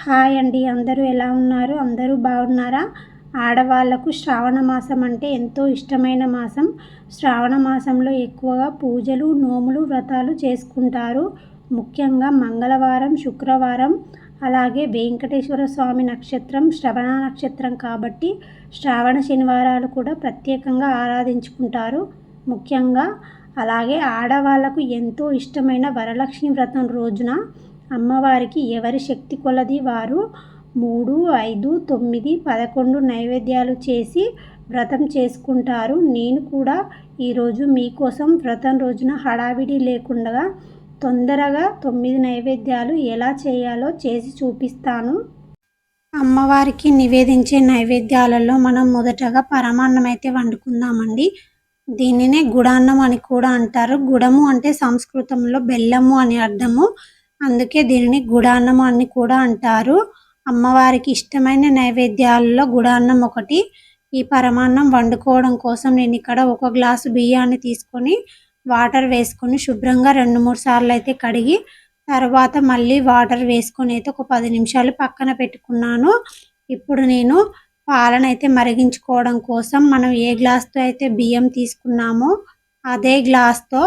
Hi అండి. అందరూ ఎలా ఉన్నారు? అందరూ బాగున్నారా? ఆడవాళ్ళకు శ్రావణ మాసం అంటే ఎంతో ఇష్టమైన మాసం. శ్రావణ మాసంలో ఎక్కువగా పూజలు నోములు వ్రతాలు చేసుకుంటారు. ముఖ్యంగా మంగళవారం శుక్రవారం అలాగే వెంకటేశ్వర స్వామి నక్షత్రం శ్రవణ నక్షత్రం కాబట్టి శ్రావణ శనివారాలు కూడా ప్రత్యేకంగా ఆరాధించుకుంటారు. ముఖ్యంగా అలాగే ఆడవాళ్ళకు ఎంతో ఇష్టమైన వరలక్ష్మి వ్రతం రోజున అమ్మవారికి ఎవరి శక్తి కొలది వారు మూడు ఐదు తొమ్మిది పదకొండు నైవేద్యాలు చేసి వ్రతం చేసుకుంటారు. నేను కూడా ఈరోజు మీకోసం వ్రతం రోజున హడావిడి లేకుండా తొందరగా తొమ్మిది నైవేద్యాలు ఎలా చేయాలో చేసి చూపిస్తాను. అమ్మవారికి నివేదించే నైవేద్యాలలో మనం మొదటగా పరమాన్నం అయితే వండుకుందామండి. దీనినే గుడాన్నం అని కూడా అంటారు. గుడము అంటే సంస్కృతంలో బెల్లము అని అర్థము. అందుకే దీనిని గుడాన్నం అని కూడా అంటారు. అమ్మవారికి ఇష్టమైన నైవేద్యాలలో గుడాన్నం ఒకటి. ఈ పరమాన్నం వండుకోవడం కోసం నేను ఇక్కడ ఒక గ్లాసు బియ్యాన్ని తీసుకొని వాటర్ వేసుకొని శుభ్రంగా రెండు మూడు సార్లు అయితే కడిగి తర్వాత మళ్ళీ వాటర్ వేసుకొని అయితే ఒక పది నిమిషాలు పక్కన పెట్టుకున్నాను. ఇప్పుడు నేను పాలనైతే మరిగించుకోవడం కోసం మనం ఏ గ్లాస్తో అయితే బియ్యం తీసుకున్నామో అదే గ్లాస్తో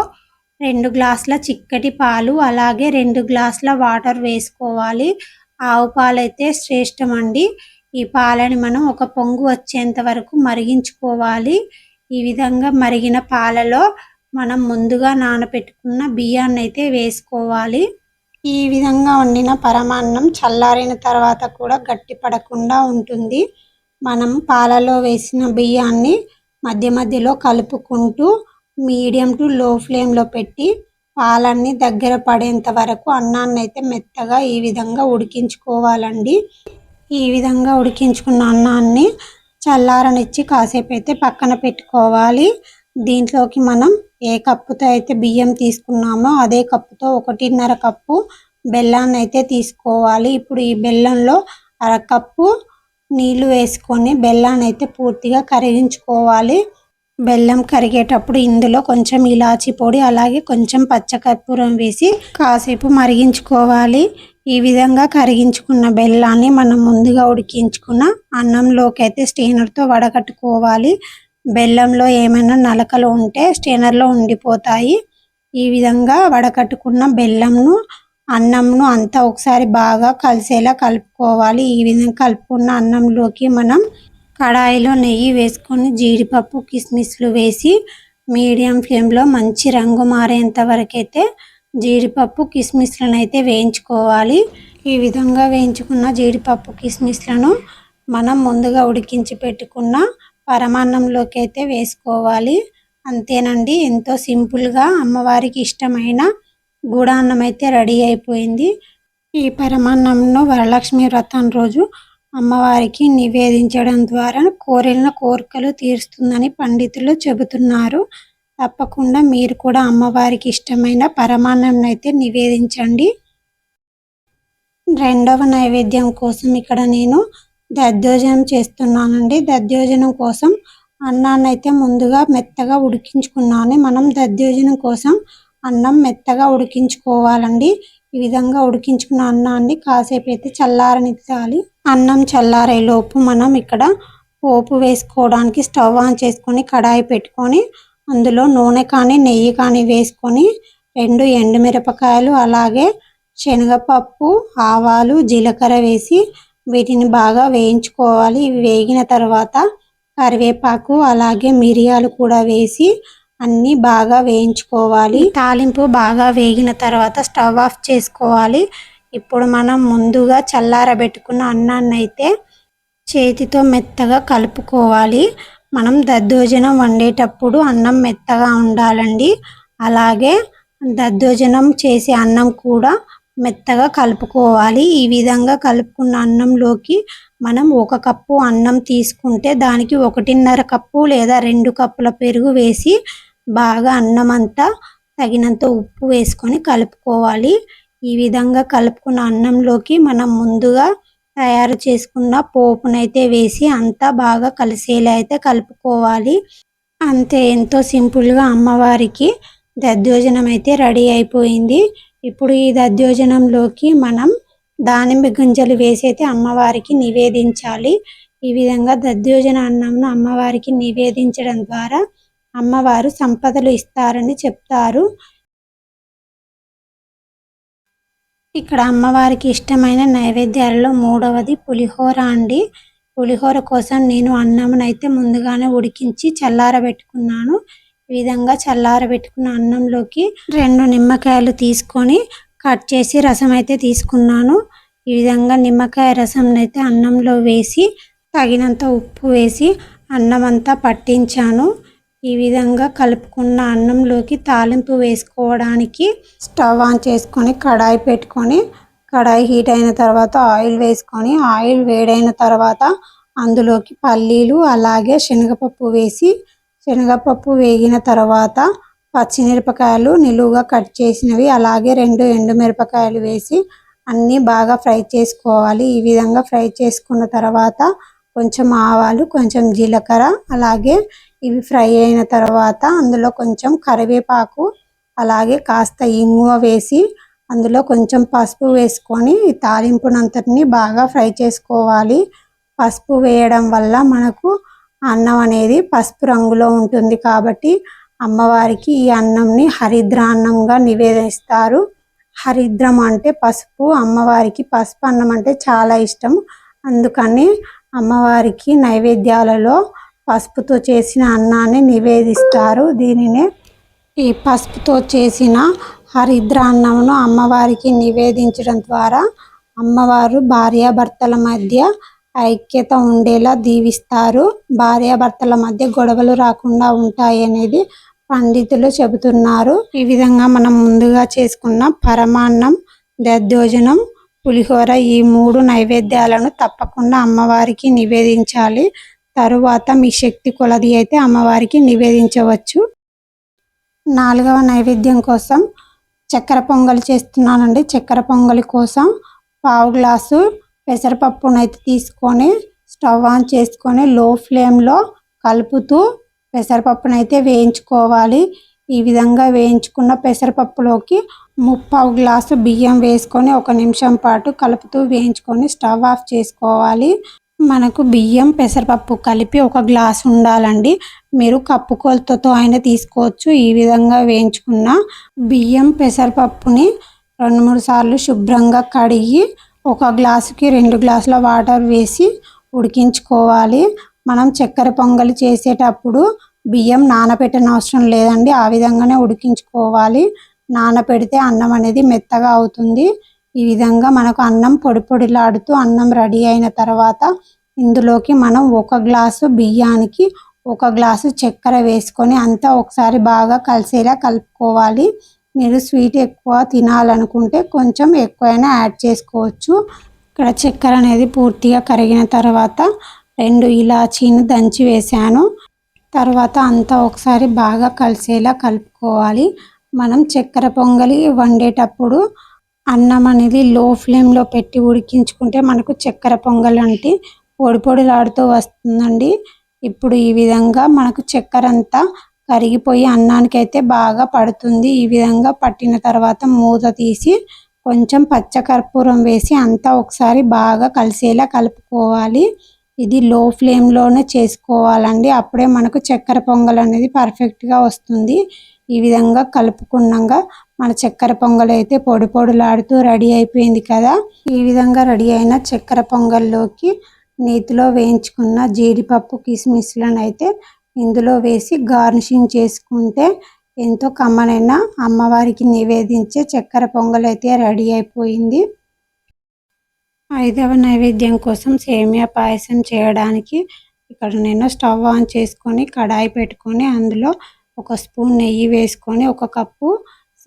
రెండు గ్లాసుల చిక్కటి పాలు అలాగే రెండు గ్లాసుల వాటర్ వేసుకోవాలి. ఆవు పాలు అయితే శ్రేష్టం అండి ఈ పాలని మనం ఒక పొంగు వచ్చేంత వరకు మరిగించుకోవాలి. ఈ విధంగా మరిగిన పాలలో మనం ముందుగా నానబెట్టుకున్న బియ్యాన్ని అయితే వేసుకోవాలి. ఈ విధంగా వండిన పరమాన్నం చల్లారిన తర్వాత కూడా గట్టి పడకుండా ఉంటుంది. మనం పాలలో వేసిన బియ్యాన్ని మధ్య మధ్యలో కలుపుకుంటూ మీడియం టు లో ఫ్లేమ్లో పెట్టి పాలన్నీ దగ్గర పడేంత వరకు అన్నాన్ని అయితే మెత్తగా ఈ విధంగా ఉడికించుకోవాలండి. ఈ విధంగా ఉడికించుకున్న అన్నాన్ని చల్లారనిచ్చి కాసేపు అయితే పక్కన పెట్టుకోవాలి. దీంట్లోకి మనం ఏ కప్పుతో అయితే బియ్యం తీసుకున్నామో అదే కప్పుతో ఒకటిన్నర కప్పు బెల్లాన్ని అయితే తీసుకోవాలి. ఇప్పుడు ఈ బెల్లంలో అరకప్పు నీళ్ళు వేసుకొని బెల్లాన్ని అయితే పూర్తిగా కరిగించుకోవాలి. బెల్లం కరిగేటప్పుడు ఇందులో కొంచెం ఇలాచి పొడి అలాగే కొంచెం పచ్చకర్పూరం వేసి కాసేపు మరిగించుకోవాలి. ఈ విధంగా కరిగించుకున్న బెల్లాన్ని మనం ముందుగా ఉడికించుకున్న అన్నంలోకి అయితే స్టేనర్తో వడగట్టుకోవాలి. బెల్లంలో ఏమైనా నలకలు ఉంటే స్టేనర్లో ఉండిపోతాయి. ఈ విధంగా వడకట్టుకున్న బెల్లంను అన్నంను అంతా ఒకసారి బాగా కలిసేలా కలుపుకోవాలి. ఈ విధంగా కలుపుకున్న అన్నంలోకి మనం కడాయిలో నెయ్యి వేసుకొని జీడిపప్పు కిస్మిస్లు వేసి మీడియం ఫ్లేమ్లో మంచి రంగు మారేంత వరకైతే జీడిపప్పు కిస్మిస్లను అయితే వేయించుకోవాలి. ఈ విధంగా వేయించుకున్న జీడిపప్పు కిస్మిస్లను మనం ముందుగా ఉడికించి పెట్టుకున్న పరమాన్నంలోకి అయితే వేసుకోవాలి. అంతేనండి ఎంతో సింపుల్గా అమ్మవారికి ఇష్టమైన గూడాన్నం అయితే రెడీ అయిపోయింది. ఈ పరమాన్నంను వరలక్ష్మి వ్రతం రోజు అమ్మవారికి నివేదించడం ద్వారా కోరిన కోరికలు తీరుస్తుందని పండితులు చెబుతున్నారు. తప్పకుండా మీరు కూడా అమ్మవారికి ఇష్టమైన పరమాన్నం అయితే నివేదించండి. రెండవ నైవేద్యం కోసం ఇక్కడ నేను దద్దోజనం చేస్తున్నానండి. దద్దోజనం కోసం అన్నాన్ని అయితే ముందుగా మెత్తగా ఉడికించుకున్నాను. మనం దద్దోజనం కోసం అన్నం మెత్తగా ఉడికించుకోవాలండి. ఈ విధంగా ఉడికించుకున్న అన్నాన్ని కాసేపు అయితే చల్లారనిద్దాలి. అన్నం చల్లారేలోపు మనం ఇక్కడ పోపు వేసుకోవడానికి స్టవ్ ఆన్ చేసుకొని కడాయి పెట్టుకొని అందులో నూనె కానీ నెయ్యి కానీ వేసుకొని రెండు ఎండుమిరపకాయలు అలాగే శనగపప్పు ఆవాలు జీలకర్ర వేసి వీటిని బాగా వేయించుకోవాలి. ఇవి వేగిన తర్వాత కరివేపాకు అలాగే మిరియాలు కూడా వేసి అన్నీ బాగా వేయించుకోవాలి. తాలింపు బాగా వేగిన తర్వాత స్టవ్ ఆఫ్ చేసుకోవాలి. ఇప్పుడు మనం ముందుగా చల్లారబెట్టుకున్న అన్నాన్ని అయితే చేతితో మెత్తగా కలుపుకోవాలి. మనం దద్దోజనం వండేటప్పుడు అన్నం మెత్తగా ఉండాలండి. అలాగే దద్దోజనం చేసే అన్నం కూడా మెత్తగా కలుపుకోవాలి. ఈ విధంగా కలుపుకున్న అన్నంలోకి మనం ఒక కప్పు అన్నం తీసుకుంటే దానికి ఒకటిన్నర కప్పు లేదా రెండు కప్పుల పెరుగు వేసి బాగా అన్నం అంతా తగినంత ఉప్పు వేసుకొని కలుపుకోవాలి. ఈ విధంగా కలుపుకున్న అన్నంలోకి మనం ముందుగా తయారు చేసుకున్న పోపునైతే వేసి అంతా బాగా కలిసేలా అయితే కలుపుకోవాలి. అంతే ఎంతో సింపుల్గా అమ్మవారికి దద్దోజనం అయితే రెడీ అయిపోయింది. ఇప్పుడు ఈ దద్దోజనంలోకి మనం దానిమ్మ గింజలు వేసి అయితే అమ్మవారికి నివేదించాలి. ఈ విధంగా దద్దోజన అన్నంను అమ్మవారికి నివేదించడం ద్వారా అమ్మవారు సంపదలు ఇస్తారని చెప్తారు. ఇక్కడ అమ్మవారికి ఇష్టమైన నైవేద్యాలలో మూడవది పులిహోర అండి. పులిహోర కోసం నేను అన్నంనైతే ముందుగానే ఉడికించి చల్లారబెట్టుకున్నాను ఈ విధంగా చల్లారబెట్టుకున్న అన్నంలోకి రెండు నిమ్మకాయలు తీసుకొని కట్ చేసి రసం అయితే తీసుకున్నాను. ఈ విధంగా నిమ్మకాయ రసం అయితే అన్నంలో వేసి తగినంత ఉప్పు వేసి అన్నం అంతా పట్టించాను. ఈ విధంగా కలుపుకున్న అన్నంలోకి తాలింపు వేసుకోవడానికి స్టవ్ ఆన్ చేసుకొని కడాయి పెట్టుకొని కడాయి హీట్ అయిన తర్వాత ఆయిల్ వేసుకొని ఆయిల్ వేడైన తర్వాత అందులోకి పల్లీలు అలాగే శనగపప్పు వేసి శనగపప్పు వేగిన తర్వాత పచ్చిమిరపకాయలు నిలువుగా కట్ చేసినవి అలాగే రెండు ఎండుమిరపకాయలు వేసి అన్నీ బాగా ఫ్రై చేసుకోవాలి. ఈ విధంగా ఫ్రై చేసుకున్న తర్వాత కొంచెం ఆవాలు కొంచెం జీలకర్ర అలాగే ఇవి ఫ్రై అయిన తర్వాత అందులో కొంచెం కరివేపాకు అలాగే కాస్త ఇంగువ వేసి అందులో కొంచెం పసుపు వేసుకొని తాలింపునంతటిని బాగా ఫ్రై చేసుకోవాలి. పసుపు వేయడం వల్ల మనకు అన్నం అనేది పసుపు రంగులో ఉంటుంది కాబట్టి అమ్మవారికి ఈ అన్నంని హరిద్ర అన్నంగా నివేదిస్తారు. హరిద్రం అంటే పసుపు అమ్మవారికి పసుపు అన్నం అంటే చాలా ఇష్టం. అందుకని అమ్మవారికి నైవేద్యాలలో పసుపుతో చేసిన అన్నాన్ని నివేదిస్తారు. దీనినే ఈ పసుపుతో చేసిన హరిద్ర అన్నమును అమ్మవారికి నివేదించడం ద్వారా అమ్మవారు భార్యాభర్తల మధ్య ఐక్యత ఉండేలా దీవిస్తారు. భార్యాభర్తల మధ్య గొడవలు రాకుండా ఉంటాయి అనేది పండితులు చెబుతున్నారు. ఈ విధంగా మనం ముందుగా చేసుకున్న పరమాన్నం దద్దోజనం పులిహోర ఈ మూడు నైవేద్యాలను తప్పకుండా అమ్మవారికి నివేదించాలి. తరువాత మీ శక్తి కొలది అయితే అమ్మవారికి నివేదించవచ్చు. నాలుగవ నైవేద్యం కోసం చక్కెర పొంగలి చేస్తున్నానండి. చక్కెర పొంగలి కోసం పావు గ్లాసు పెసరపప్పునైతే తీసుకొని స్టవ్ ఆన్ చేసుకొని లో ఫ్లేమ్లో కలుపుతూ పెసరపప్పునైతే వేయించుకోవాలి. ఈ విధంగా వేయించుకున్న పెసరపప్పులోకి ముప్పావు గ్లాసు బియ్యం వేసుకొని ఒక నిమిషం పాటు కలుపుతూ వేయించుకొని స్టవ్ ఆఫ్ చేసుకోవాలి. మనకు బియ్యం పెసరపప్పు కలిపి ఒక గ్లాస్ ఉండాలండి. మీరు కప్పు కొలతతో అయినా తీసుకోవచ్చు. ఈ విధంగా వేయించుకున్న బియ్యం పెసరపప్పుని రెండు మూడు సార్లు శుభ్రంగా కడిగి ఒక గ్లాసుకి రెండు గ్లాసుల వాటర్ వేసి ఉడికించుకోవాలి. మనం చక్కెర పొంగలి చేసేటప్పుడు బియ్యం నానబెట్టిన అవసరం లేదండి. ఆ విధంగానే ఉడికించుకోవాలి. నానబెడితే అన్నం అనేది మెత్తగా అవుతుంది. ఈ విధంగా మనకు అన్నం పొడి పొడిలాడుతూ అన్నం రెడీ అయిన తర్వాత ఇందులోకి మనం ఒక గ్లాసు బియ్యానికి ఒక గ్లాసు చక్కెర వేసుకొని అంతా ఒకసారి బాగా కలిసేలా కలుపుకోవాలి. మీరు స్వీట్ ఎక్కువ తినాలనుకుంటే కొంచెం ఎక్కువైనా యాడ్ చేసుకోవచ్చు. ఇక్కడ చక్కెర అనేది పూర్తిగా కరిగిన తర్వాత రెండు ఇలాచీని దంచి వేసాను తర్వాత అంతా ఒకసారి బాగా కలిసేలా కలుపుకోవాలి. మనం చక్కెర పొంగలి వండేటప్పుడు అన్నం అనేది లో ఫ్లేమ్లో పెట్టి ఉడికించుకుంటే మనకు చక్కెర పొంగల్ అంటే పొడి పొడిలాడుతూ వస్తుందండి. ఇప్పుడు ఈ విధంగా మనకు చక్కెర అంతా కరిగిపోయి అన్నానికి అయితే బాగా పడుతుంది. ఈ విధంగా పట్టిన తర్వాత మూత తీసి కొంచెం పచ్చకర్పూరం వేసి అంతా ఒకసారి బాగా కలిసేలా కలుపుకోవాలి. ఇది లో ఫ్లేమ్లోనే చేసుకోవాలండి. అప్పుడే మనకు చక్కెర పొంగల్ అనేది పర్ఫెక్ట్గా వస్తుంది. ఈ విధంగా కలుపుకున్నాక మన చక్కెర పొంగల్ అయితే పొడి పొడులాడుతూ రెడీ అయిపోయింది కదా. ఈ విధంగా రెడీ అయిన చక్కెర పొంగల్లోకి నేతిలో వేయించుకున్న జీడిపప్పు కిస్మిస్లను అయితే ఇందులో వేసి గార్నిషింగ్ చేసుకుంటే ఎంతో కమ్మనైన అమ్మవారికి నివేదించే చక్కెర పొంగల్ అయితే రెడీ అయిపోయింది. ఐదవ నైవేద్యం కోసం సేమియా పాయసం చేయడానికి ఇక్కడ నేను స్టవ్ ఆన్ చేసుకొని కడాయి పెట్టుకొని అందులో ఒక స్పూన్ నెయ్యి వేసుకొని ఒక కప్పు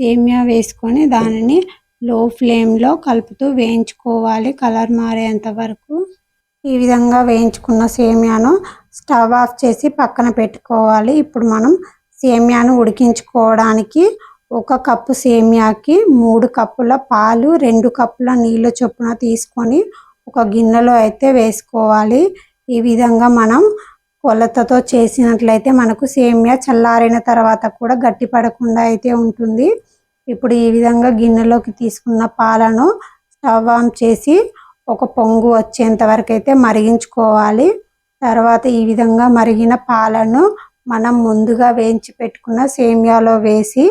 సేమియా వేసుకొని దానిని లో ఫ్లేమ్లో కలుపుతూ వేయించుకోవాలి. కలర్ మారేంత వరకు ఈ విధంగా వేయించుకున్న సేమియాను స్టవ్ ఆఫ్ చేసి పక్కన పెట్టుకోవాలి. ఇప్పుడు మనం సేమియాను ఉడికించుకోవడానికి ఒక కప్పు సేమియాకి మూడు కప్పుల పాలు రెండు కప్పుల నీళ్ళ చొప్పున తీసుకొని ఒక గిన్నెలో అయితే వేసుకోవాలి. ఈ విధంగా మనం కొలతతో చేసినట్లయితే మనకు సేమియా చల్లారిన తర్వాత కూడా గట్టి పడకుండా అయితే ఉంటుంది. ఇప్పుడు ఈ విధంగా గిన్నెలోకి తీసుకున్న పాలను స్టవ్ ఆన్ చేసి ఒక పొంగు వచ్చేంత వరకు అయితే మరిగించుకోవాలి. తర్వాత ఈ విధంగా మరిగిన పాలను మనం ముందుగా వేయించి పెట్టుకున్న సేమియాలో వేసి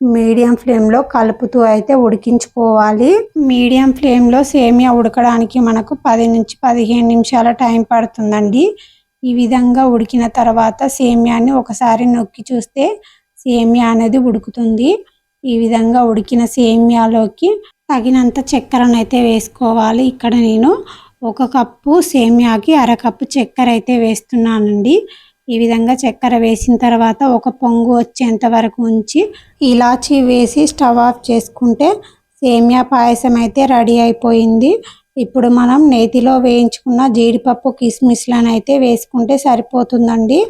మీడియం ఫ్లేమ్లో కలుపుతూ అయితే ఉడికించుకోవాలి. మీడియం ఫ్లేమ్లో సేమియా ఉడకడానికి మనకు పది నుంచి పదిహేను నిమిషాల టైం పడుతుందండి. ఈ విధంగా ఉడికిన తర్వాత సేమియాని ఒకసారి నొక్కి చూస్తే సేమియా అనేది ఉడుకుతుంది. ఈ విధంగా ఉడికిన సేమియాలోకి తగినంత చక్కెరను అయితే వేసుకోవాలి. ఇక్కడ నేను ఒక కప్పు సేమియాకి అరకప్పు చక్కెర అయితే వేస్తున్నానండి. ఈ విధంగా చక్కెర వేసిన తర్వాత ఒక పొంగు వచ్చేంత వరకు ఉంచి ఇలాచీ వేసి స్టవ్ ఆఫ్ చేసుకుంటే సేమియా పాయసం అయితే రెడీ అయిపోయింది. ఇప్పుడు మనం నేతిలో వేయించుకున్న జీడిపప్పు కిస్మిస్లను అయితే వేసుకుంటే సరిపోతుందండి.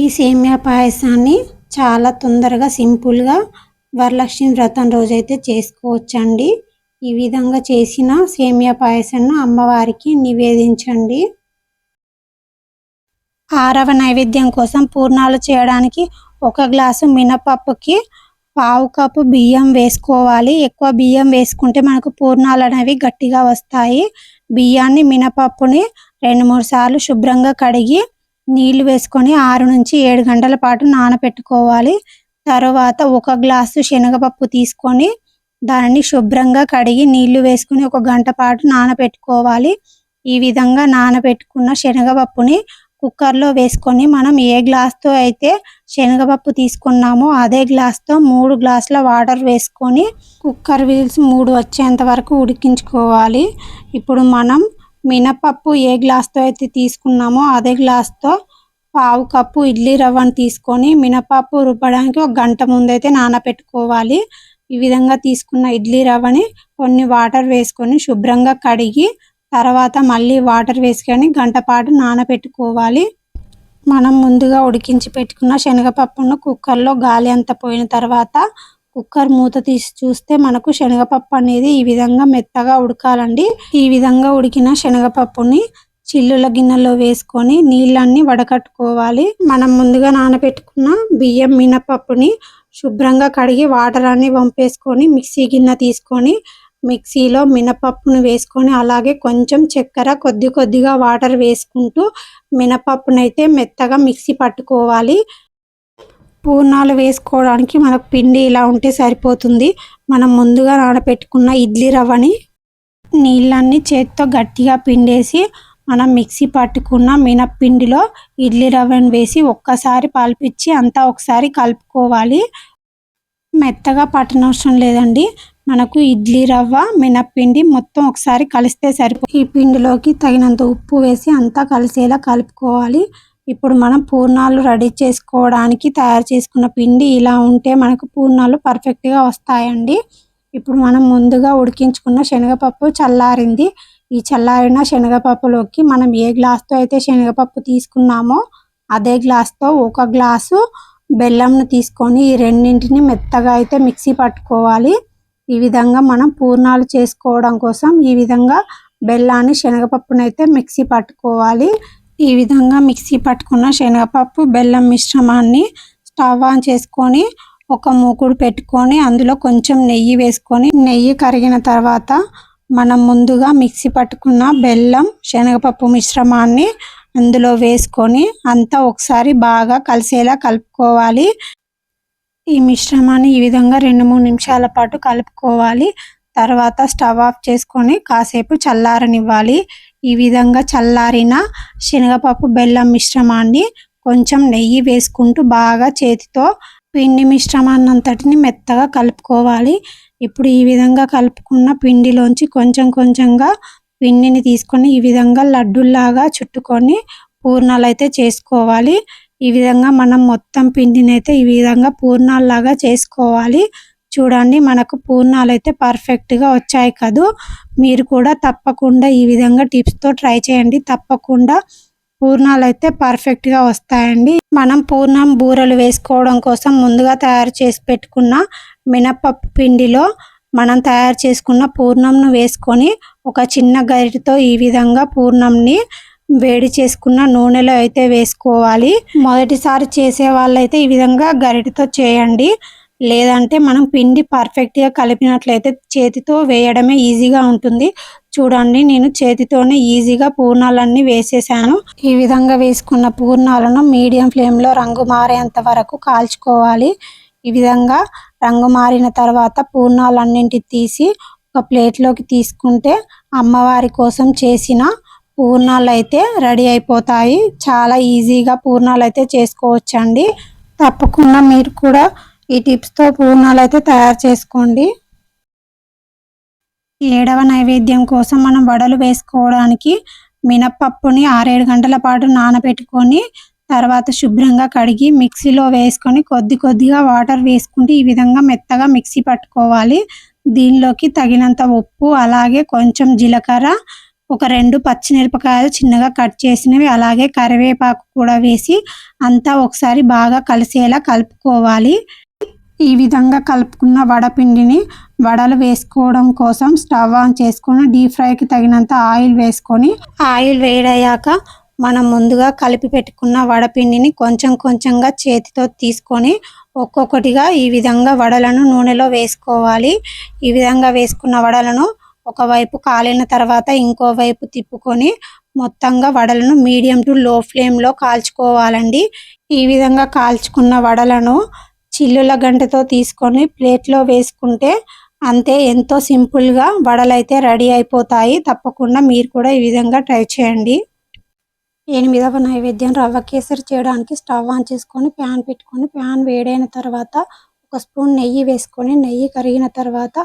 ఈ సేమియా పాయసాన్ని చాలా తొందరగా సింపుల్గా వరలక్ష్మి వ్రతం రోజైతే చేసుకోవచ్చండి. ఈ విధంగా చేసిన సేమియా పాయసంను అమ్మవారికి నివేదించండి. ఆరవ నైవేద్యం కోసం పూర్ణాలు చేయడానికి ఒక గ్లాసు మినపప్పుకి పావు కప్పు బియ్యం వేసుకోవాలి. ఎక్కువ బియ్యం వేసుకుంటే మనకు పూర్ణాలు అనేవి గట్టిగా వస్తాయి. బియ్యాన్ని మినపప్పుని రెండు మూడు సార్లు శుభ్రంగా కడిగి నీళ్ళు వేసుకొని ఆరు నుంచి ఏడు గంటల పాటు నానబెట్టుకోవాలి తర్వాత ఒక గ్లాసు శనగపప్పు తీసుకొని దానిని శుభ్రంగా కడిగి నీళ్ళు వేసుకుని ఒక గంట పాటు నానబెట్టుకోవాలి. ఈ విధంగా నానబెట్టుకున్న శనగపప్పుని కుక్కర్లో వేసుకొని మనం ఏ గ్లాస్తో అయితే శనగపప్పు తీసుకున్నామో అదే గ్లాస్తో మూడు గ్లాసుల వాటర్ వేసుకొని కుక్కర్ వీల్స్ మూడు వచ్చేంత వరకు ఉడికించుకోవాలి. ఇప్పుడు మనం మినపప్పు ఏ గ్లాస్తో అయితే తీసుకున్నామో అదే గ్లాస్తో పావు కప్పు ఇడ్లీ రవ్వను తీసుకొని మినపప్పు రుబ్బడానికి ఒక గంట ముందైతే నానబెట్టుకోవాలి ఈ విధంగా తీసుకున్న ఇడ్లీ రవ్వని కొన్ని వాటర్ వేసుకొని శుభ్రంగా కడిగి తర్వాత మళ్ళీ వాటర్ వేసుకొని గంట పాటు నానబెట్టుకోవాలి మనం ముందుగా ఉడికించి పెట్టుకున్న శనగపప్పును కుక్కర్లో గాలి అంతా పోయిన తర్వాత కుక్కర్ మూత తీసి చూస్తే మనకు శనగపప్పు అనేది ఈ విధంగా మెత్తగా ఉడకాలండి. ఈ విధంగా ఉడికిన శనగపప్పుని చిల్లుల గిన్నెలో వేసుకొని నీళ్ళన్నీ వడకట్టుకోవాలి. మనం ముందుగా నానబెట్టుకున్న బియ్యం మినపప్పుని శుభ్రంగా కడిగి వాటర్ అన్ని వంపేసుకొని మిక్సీ గిన్నె తీసుకొని మిక్సీలో మినపప్పును వేసుకొని అలాగే కొంచెం చక్కెర కొద్ది కొద్దిగా వాటర్ వేసుకుంటూ మినపప్పునైతే మెత్తగా మిక్సీ పట్టుకోవాలి. పూర్ణాలు వేసుకోవడానికి మనకు పిండి ఇలా ఉంటే సరిపోతుంది. మనం ముందుగా నానబెట్టుకున్న ఇడ్లీ రవ్వని నీళ్ళన్నీ చేత్తో గట్టిగా పిండేసి మనం మిక్సీ పట్టుకున్న మినప్పిండిలో ఇడ్లీ రవ్వను వేసి ఒక్కసారి పల్పించి అంతా ఒకసారి కలుపుకోవాలి. మెత్తగా పట్టనవసరం లేదండి. మనకు ఇడ్లీ రవ్వ మినప్పిండి మొత్తం ఒకసారి కలిస్తే సరిపో ఈ పిండిలోకి తగినంత ఉప్పు వేసి అంతా కలిసేలా కలుపుకోవాలి. ఇప్పుడు మనం పూర్ణాలు రెడీ చేసుకోవడానికి తయారు చేసుకున్న పిండి ఇలా ఉంటే మనకు పూర్ణాలు పర్ఫెక్ట్గా వస్తాయండి. ఇప్పుడు మనం ముందుగా ఉడికించుకున్న శనగపప్పు చల్లారింది. ఈ చల్లారిన శనగపప్పులోకి మనం ఏ గ్లాస్తో అయితే శనగపప్పు తీసుకున్నామో అదే గ్లాస్తో ఒక గ్లాసు బెల్లంను తీసుకొని ఈ రెండింటిని మెత్తగా అయితే మిక్సీ పట్టుకోవాలి. ఈ విధంగా మనం పూర్ణాలు చేసుకోవడం కోసం ఈ విధంగా బెల్లాన్ని శనగపప్పునైతే మిక్సీ పట్టుకోవాలి. ఈ విధంగా మిక్సీ పట్టుకున్న శనగపప్పు బెల్లం మిశ్రమాన్ని స్టవ్ ఆన్ చేసుకొని ఒక మూకుడు పెట్టుకొని అందులో కొంచెం నెయ్యి వేసుకొని నెయ్యి కరిగిన తర్వాత మనం ముందుగా మిక్సీ పట్టుకున్న బెల్లం శనగపప్పు మిశ్రమాన్ని అందులో వేసుకొని అంతా ఒకసారి బాగా కలిసేలా కలుపుకోవాలి. ఈ మిశ్రమాన్ని ఈ విధంగా రెండు మూడు నిమిషాల పాటు కలుపుకోవాలి. తర్వాత స్టవ్ ఆఫ్ చేసుకొని కాసేపు చల్లారనివ్వాలి. ఈ విధంగా చల్లారిన శనగపప్పు బెల్లం మిశ్రమాన్ని కొంచెం నెయ్యి వేసుకుంటూ బాగా చేతితో పిండి మిశ్రమాన్నంతటిని మెత్తగా కలుపుకోవాలి. ఇప్పుడు ఈ విధంగా కలుపుకున్న పిండిలోంచి కొంచెం కొంచెంగా పిండిని తీసుకొని ఈ విధంగా లడ్డుల్లాగా చుట్టుకొని పూర్ణాలు అయితే చేసుకోవాలి. ఈ విధంగా మనం మొత్తం పిండిని అయితే ఈ విధంగా పూర్ణాల్లాగా చేసుకోవాలి. చూడండి మనకు పూర్ణాలు అయితే పర్ఫెక్ట్గా వచ్చాయి కదూ. మీరు కూడా తప్పకుండా ఈ విధంగా టిప్స్తో ట్రై చేయండి. తప్పకుండా పూర్ణాలు అయితే పర్ఫెక్ట్గా వస్తాయండి. మనం పూర్ణం బూరెలు వేసుకోవడం కోసం ముందుగా తయారు చేసి పెట్టుకున్న మినపప్పు పిండిలో మనం తయారు చేసుకున్న పూర్ణంను వేసుకొని ఒక చిన్న గరిటతో ఈ విధంగా పూర్ణంని వేడి చేసుకున్న నూనెలో అయితే వేసుకోవాలి. మొదటిసారి చేసే వాళ్ళైతే ఈ విధంగా గరిటతో చేయండి. లేదంటే మనం పిండి పర్ఫెక్ట్గా కలిపినట్లయితే చేతితో వేయడమే ఈజీగా ఉంటుంది. చూడండి నేను చేతితోనే ఈజీగా పూర్ణాలన్నీ వేసేసాను. ఈ విధంగా వేసుకున్న పూర్ణాలను మీడియం ఫ్లేమ్లో రంగు మారేంత వరకు కాల్చుకోవాలి. ఈ విధంగా రంగు మారిన తర్వాత పూర్ణాలన్నింటి తీసి ఒక ప్లేట్లోకి తీసుకుంటే అమ్మవారి కోసం చేసిన పూర్ణాలు అయితే రెడీ అయిపోతాయి. చాలా ఈజీగా పూర్ణాలు అయితే చేసుకోవచ్చండి. తప్పకుండా మీరు కూడా ఈ టిప్స్తో పూర్ణాలు అయితే తయారు చేసుకోండి. ఏడవ నైవేద్యం కోసం మనం వడలు వేసుకోవడానికి మినప్పప్పుని ఆరేడు గంటల పాటు నానబెట్టుకొని తర్వాత శుభ్రంగా కడిగి మిక్సీలో వేసుకొని కొద్ది కొద్దిగా వాటర్ వేసుకుంటే ఈ విధంగా మెత్తగా మిక్సీ పట్టుకోవాలి. దీనిలోకి తగినంత ఉప్పు అలాగే కొంచెం జీలకర్ర ఒక రెండు పచ్చిమిరపకాయలు చిన్నగా కట్ చేసినవి అలాగే కరివేపాకు కూడా వేసి అంతా ఒకసారి బాగా కలిసేలా కలుపుకోవాలి. ఈ విధంగా కలుపుకున్న వడపిండిని వడలు వేసుకోవడం కోసం స్టవ్ ఆన్ చేసుకొని డీప్ ఫ్రైకి తగినంత ఆయిల్ వేసుకొని ఆయిల్ వేడయ్యాక మనం ముందుగా కలిపి పెట్టుకున్న వడపిండిని కొంచెం కొంచెంగా చేతితో తీసుకొని ఒక్కొక్కటిగా ఈ విధంగా వడలను నూనెలో వేసుకోవాలి. ఈ విధంగా వేసుకున్న వడలను ఒకవైపు కాలిన తర్వాత ఇంకోవైపు తిప్పుకొని మొత్తంగా వడలను మీడియం టు లో ఫ్లేమ్లో కాల్చుకోవాలండి. ఈ విధంగా కాల్చుకున్న వడలను చిల్లుల గంటతో తీసుకొని ప్లేట్లో వేసుకుంటే అంతే ఎంతో సింపుల్గా వడలైతే రెడీ అయిపోతాయి. తప్పకుండా మీరు కూడా ఈ విధంగా ట్రై చేయండి. ఎనిమిదవ నైవేద్యం రవ్వ కేసరి చేయడానికి స్టవ్ ఆన్ చేసుకొని ప్యాన్ పెట్టుకొని ప్యాన్ వేడైన తర్వాత ఒక స్పూన్ నెయ్యి వేసుకొని నెయ్యి కరిగిన తర్వాత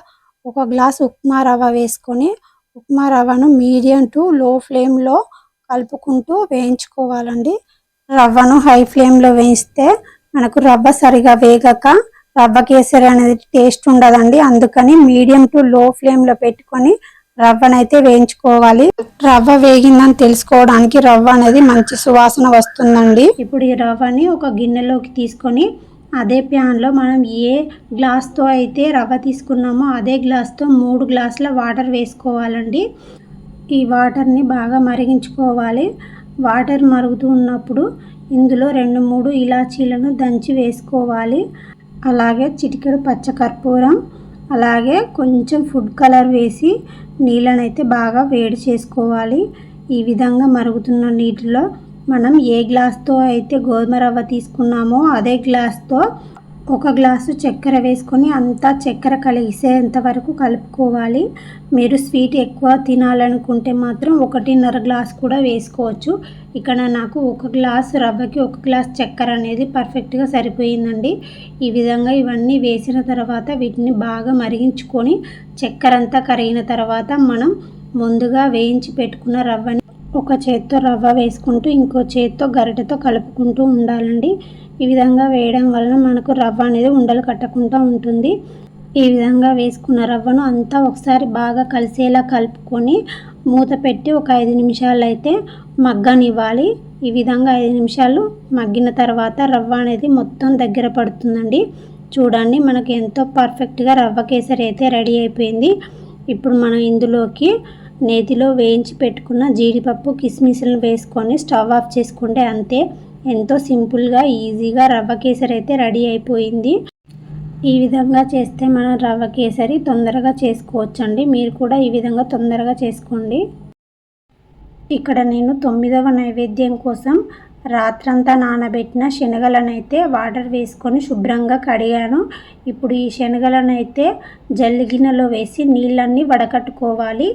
ఒక గ్లాస్ ఉప్మా రవ్వ వేసుకొని ఉప్మా రవ్వను మీడియం టు లో ఫ్లేమ్లో కలుపుకుంటూ వేయించుకోవాలండి. రవ్వను హై ఫ్లేమ్లో వేయిస్తే మనకు రవ్వ సరిగా వేగక రవ్వ కేసరి అనేది టేస్ట్ ఉండదండి. అందుకని మీడియం టు లో ఫ్లేమ్లో పెట్టుకొని రవ్వనైతే వేయించుకోవాలి. రవ్వ వేగిందని తెలుసుకోవడానికి రవ్వ అనేది మంచి సువాసన వస్తుందండి. ఇప్పుడు ఈ రవ్వని ఒక గిన్నెలోకి తీసుకొని అదే ప్యాన్లో మనం ఏ గ్లాస్తో అయితే రవ్వ తీసుకున్నామో అదే గ్లాస్తో మూడు గ్లాసుల వాటర్ వేసుకోవాలండి. ఈ వాటర్ని బాగా మరిగించుకోవాలి. వాటర్ మరుగుతూ ఉన్నప్పుడు ఇందులో రెండు మూడు ఇలాచీలను దంచి వేసుకోవాలి. అలాగే చిటికెడు పచ్చకర్పూరం అలాగే కొంచెం ఫుడ్ కలర్ వేసి నీళ్ళనైతే బాగా వేడి చేసుకోవాలి. ఈ విధంగా మరుగుతున్న నీటిలో మనం ఏ గ్లాస్తో అయితే గోధుమ రవ్వ తీసుకున్నామో అదే గ్లాస్తో ఒక గ్లాసు చక్కెర వేసుకొని అంతా చక్కెర కలిసేంత వరకు కలుపుకోవాలి. మీరు స్వీట్ ఎక్కువ తినాలనుకుంటే మాత్రం ఒకటిన్నర గ్లాస్ కూడా వేసుకోవచ్చు. ఇక్కడ నాకు ఒక గ్లాస్ రవ్వకి ఒక గ్లాస్ చక్కెర అనేది పర్ఫెక్ట్గా సరిపోయిందండి. ఈ విధంగా ఇవన్నీ వేసిన తర్వాత వీటిని బాగా మరిగించుకొని చక్కెర అంతా కరిగిన తర్వాత మనం ముందుగా వేయించి పెట్టుకున్న రవ్వని ఒక చేత్తో రవ్వ వేసుకుంటూ ఇంకో చేత్తో గరిటెతో కలుపుకుంటూ ఉండాలండి. ఈ విధంగా వేయడం వలన మనకు రవ్వ అనేది ఉండలు కట్టకుండా ఉంటుంది. ఈ విధంగా వేసుకున్న రవ్వను అంతా ఒకసారి బాగా కలిసేలా కలుపుకొని మూత పెట్టి ఒక ఐదు నిమిషాలు అయితే మగ్గనివ్వాలి. ఈ విధంగా ఐదు నిమిషాలు మగ్గిన తర్వాత రవ్వ అనేది మొత్తం దగ్గర పడుతుందండి. చూడండి మనకి ఎంతో పర్ఫెక్ట్గా రవ్వ కేసరి అయితే రెడీ అయిపోయింది. ఇప్పుడు మనం ఇందులోకి నేతిలో వేయించి పెట్టుకున్న జీడిపప్పు కిస్మిస్లను వేసుకొని స్టవ్ ఆఫ్ చేసుకుంటే అంతే. ఎంతో సింపుల్గా ఈజీగా రవ్వ కేసరి అయితే రెడీ అయిపోయింది. ఈ విధంగా చేస్తే మనం రవ్వ కేసరి తొందరగా చేసుకోవచ్చండి. మీరు కూడా ఈ విధంగా తొందరగా చేసుకోండి. ఇక్కడ నేను తొమ్మిదవ నైవేద్యం కోసం రాత్రంతా నానబెట్టిన శనగలనైతే వాటర్ వేసుకొని శుభ్రంగా కడిగాను. ఇప్పుడు ఈ శనగలనైతే జల్లి గిన్నెలో వేసి నీళ్ళన్నీ వడకట్టుకోవాలి.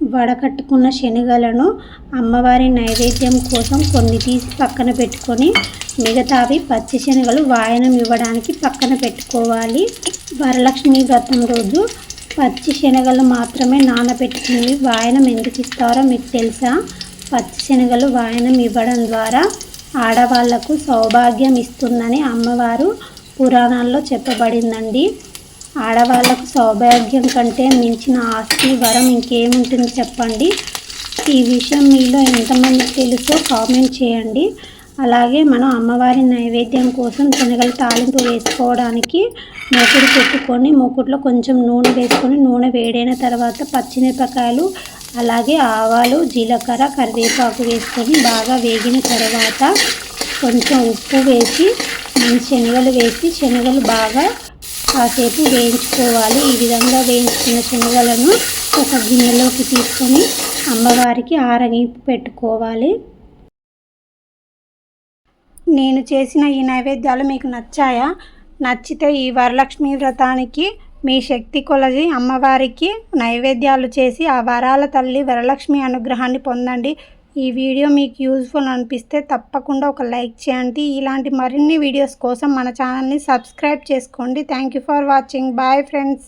వడకట్టుకున్న శనగలను అమ్మవారి నైవేద్యం కోసం కొన్ని తీసి పక్కన పెట్టుకొని మిగతావి పచ్చి శనగలు వాయనం ఇవ్వడానికి పక్కన పెట్టుకోవాలి. వరలక్ష్మి వ్రతం రోజు పచ్చి శనగలు మాత్రమే నానబెట్టుకునేవి వాయనం ఎందుకు ఇస్తారో మీకు తెలుసా? పచ్చి శనగలు వాయనం ఇవ్వడం ద్వారా ఆడవాళ్ళకు సౌభాగ్యం ఇస్తుందని అమ్మవారు పురాణాల్లో చెప్పబడిందండి. ఆడవాళ్ళకు సౌభాగ్యం కంటే మించిన ఆస్తి వరం ఇంకేముంటుంది చెప్పండి? ఈ విషయం మీలో ఎంతమందికి తెలుసో కామెంట్ చేయండి. అలాగే మనం అమ్మవారి నైవేద్యం కోసం శనగలు తాలింపు వేసుకోవడానికి మూకుడు పెట్టుకొని మూకుడులో కొంచెం నూనె వేసుకొని నూనె వేడైన తర్వాత పచ్చిమిరపకాయలు అలాగే ఆవాలు జీలకర్ర కరివేపాకు వేసుకొని బాగా వేగిన తర్వాత కొంచెం ఉప్పు వేసి శనగలు వేసి శనగలు బాగా కాసేపు వేయించుకోవాలి. ఈ విధంగా వేయించుకున్న శనగలను ఒక గిన్నెలోకి తీసుకొని అమ్మవారికి ఆరగింపు పెట్టుకోవాలి. నేను చేసిన ఈ నైవేద్యాలు మీకు నచ్చాయా? నచ్చితే ఈ వరలక్ష్మి వ్రతానికి మీ శక్తి కొలది అమ్మవారికి నైవేద్యాలు చేసి ఆ వరాల తల్లి వరలక్ష్మి అనుగ్రహాన్ని పొందండి. ఈ వీడియో మీకు యూజ్ఫుల్ అనిపిస్తే తప్పకుండా ఒక లైక్ చేయండి. ఇలాంటి మరిన్ని వీడియోస్ కోసం మన ఛానల్ని సబ్స్క్రైబ్ చేసుకోండి. Thank you for watching bye friends